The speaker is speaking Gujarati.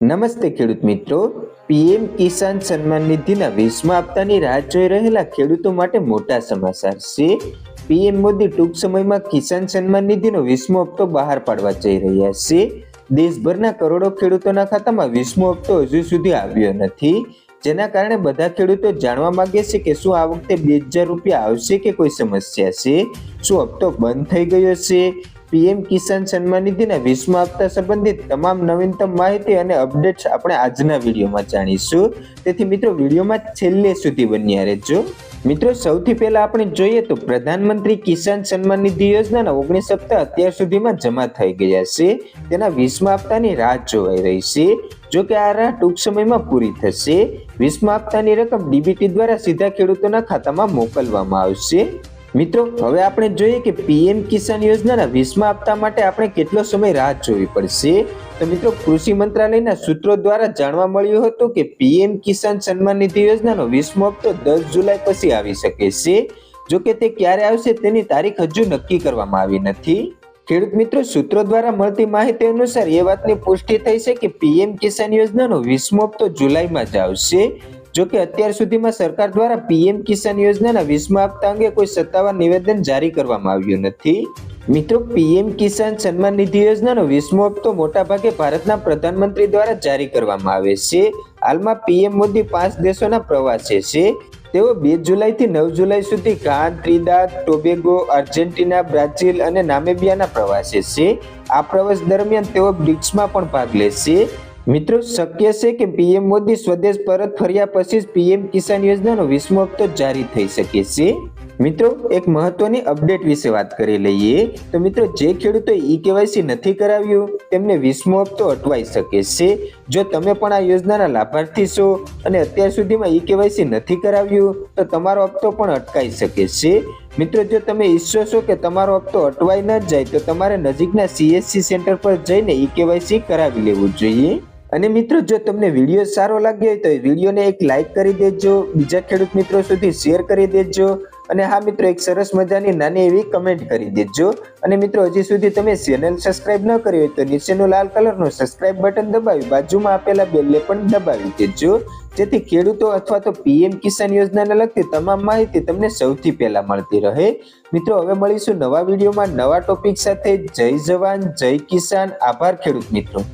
નમસ્તે ખેડૂત મિત્રો. પીએમ કિસાન સન્માન નિધિના વીસમા હપ્તાની રાહ જોઈ રહેલા ખેડૂતો માટે મોટા સમાચાર છે. પીએમ મોદી ટૂંક સમયમાં કિસાન સન્માન નિધિનો વીસમો હપ્તો બહાર પાડવા જઈ રહ્યા છે. દેશભરના કરોડો ખેડૂતોના ખાતામાં વીસમો હપ્તો હજુ સુધી આવ્યો નથી. જેના કારણે બધા ખેડૂતો જાણવા માંગે છે કે શું આ વખતે બે હજાર રૂપિયા આવશે કે કોઈ સમસ્યા છે? શું હપ્તો બંધ થઈ ગયો છે? પીએમ કિસાન સન્માન નિધિના વીસમા હપ્તા સંબંધિત તમામ નવીનતમ માહિતી અને અપડેટ્સ આપણે આજના વિડીયોમાં જાણીશું. તેથી મિત્રો, વિડીયોમાં છેલ્લે સુધી બન્યા રહેજો. મિત્રો, સૌથી પહેલા આપણે જોઈએ તો પ્રધાનમંત્રી કિસાન સન્માન નિધિ યોજનાના ઓગણીસ હપ્તા અત્યાર સુધીમાં જમા થઈ ગયા છે. તેના વીસમા હપ્તાની રાહ જોવાઈ રહી છે. જો કે આ રાહ ટૂંક સમયમાં પૂરી થશે. વીસમા હપ્તાની રકમ ડીબીટી દ્વારા સીધા ખેડૂતોના ખાતામાં મોકલવામાં આવશે. મિત્રો, હવે આપણે જોઈએ કે પીએમ કિસાન યોજનાના વીસમા હપ્તા માટે આપણે કેટલો સમય રાહ જોવી પડશે? તો મિત્રો, કૃષિ મંત્રાલયના સૂત્રો દ્વારા જાણવા મળ્યું હતું કે પીએમ કિસાન સન્માન નિધિ યોજનાનો વીસમો હપ્તો દસ જુલાઈ પછી આવી શકે છે. જો કે તે ક્યારે આવશે તેની તારીખ હજુ નક્કી કરવામાં આવી નથી. ખેડૂત મિત્રો, સૂત્રો દ્વારા મળતી માહિતી અનુસાર એ વાતની પુષ્ટિ થઈ છે કે પીએમ કિસાન યોજનાનો વીસમો હપ્તો જુલાઈમાં જ આવશે. જો કે અત્યાર સુધીમાં સરકાર દ્વારા પીએમ કિસાન યોજનાના વીસમા હપ્તા અંગે કોઈ સત્તાવાર નિવેદન જારી કરવામાં આવ્યું નથી. મિત્રો, પીએમ કિસાન સન્માન નિધિ યોજનાનો વીસમો હપ્તો મોટાભાગે ભારતના પ્રધાનમંત્રી દ્વારા જારી કરવામાં આવે છે. હાલમાં પીએમ મોદી પાંચ દેશોના પ્રવાસે છે. તેઓ બે જુલાઈથી નવ જુલાઈ સુધી Ghana Trinidad Tobago, Argentina, Brazil અને નામેબિયાના પ્રવાસે છે. આ પ્રવાસ દરમિયાન તેઓ બ્રિક્સમાં પણ ભાગ લેશે. મિત્રો, શક્ય છે કે પીએમ મોદી સ્વદેશ પરત ફર્યા પછી જ પીએમ કિસાન યોજનાનો વીસમો હપ્તો જારી થઈ શકે છે? મિત્રો, એક મહત્વની અપડેટ વિશે વાત કરી લઈએ. તો મિત્રો, જે ખેડૂતો ઈ કેવાયસી નથી કરાવ્યું, તેમને વીસમો હપ્તો અટવાઈ શકે છે. જો તમે પણ આ યોજનાના લાભાર્થી છો અને અત્યાર સુધીમાં ઈ કેવાયસી નથી કરાવ્યું, તો તમારો હપ્તો પણ અટકાઈ શકે છે. મિત્રો, જો તમે ઈચ્છો છો કે તમારો હપ્તો અટવાઈ ન જાય, તો તમારે નજીકના સીએસસી સેન્ટર પર જઈને ઈ કેવાયસી કરાવી લેવું જોઈએ. અને મિત્રો, જો તમને વીડિયો સારો લાગ્યો હોય તો વિડીયોને એક લાઈક કરી દેજો, બીજા ખેડૂત મિત્રો સુધી શેર કરી દેજો અને હા મિત્રો, એક સરસ મજાની નાની એવી કમેન્ટ કરી દેજો. અને મિત્રો, હજી સુધી તમે ચેનલ સબસ્ક્રાઇબ ન કરી હોય તો નીચેનો લાલ કલરનું સબસ્ક્રાઇબ બટન દબાવી, બાજુમાં આપેલા બેલને પણ દબાવી દેજો. જેથી ખેડૂતો અથવા તો પીએમ કિસાન યોજનાને લગતી તમામ માહિતી તમને સૌથી પહેલા મળતી રહે. મિત્રો, હવે મળીશું નવા વિડીયોમાં નવા ટોપિક સાથે. જય જવાન, જય કિસાન. આભાર ખેડૂત મિત્રો.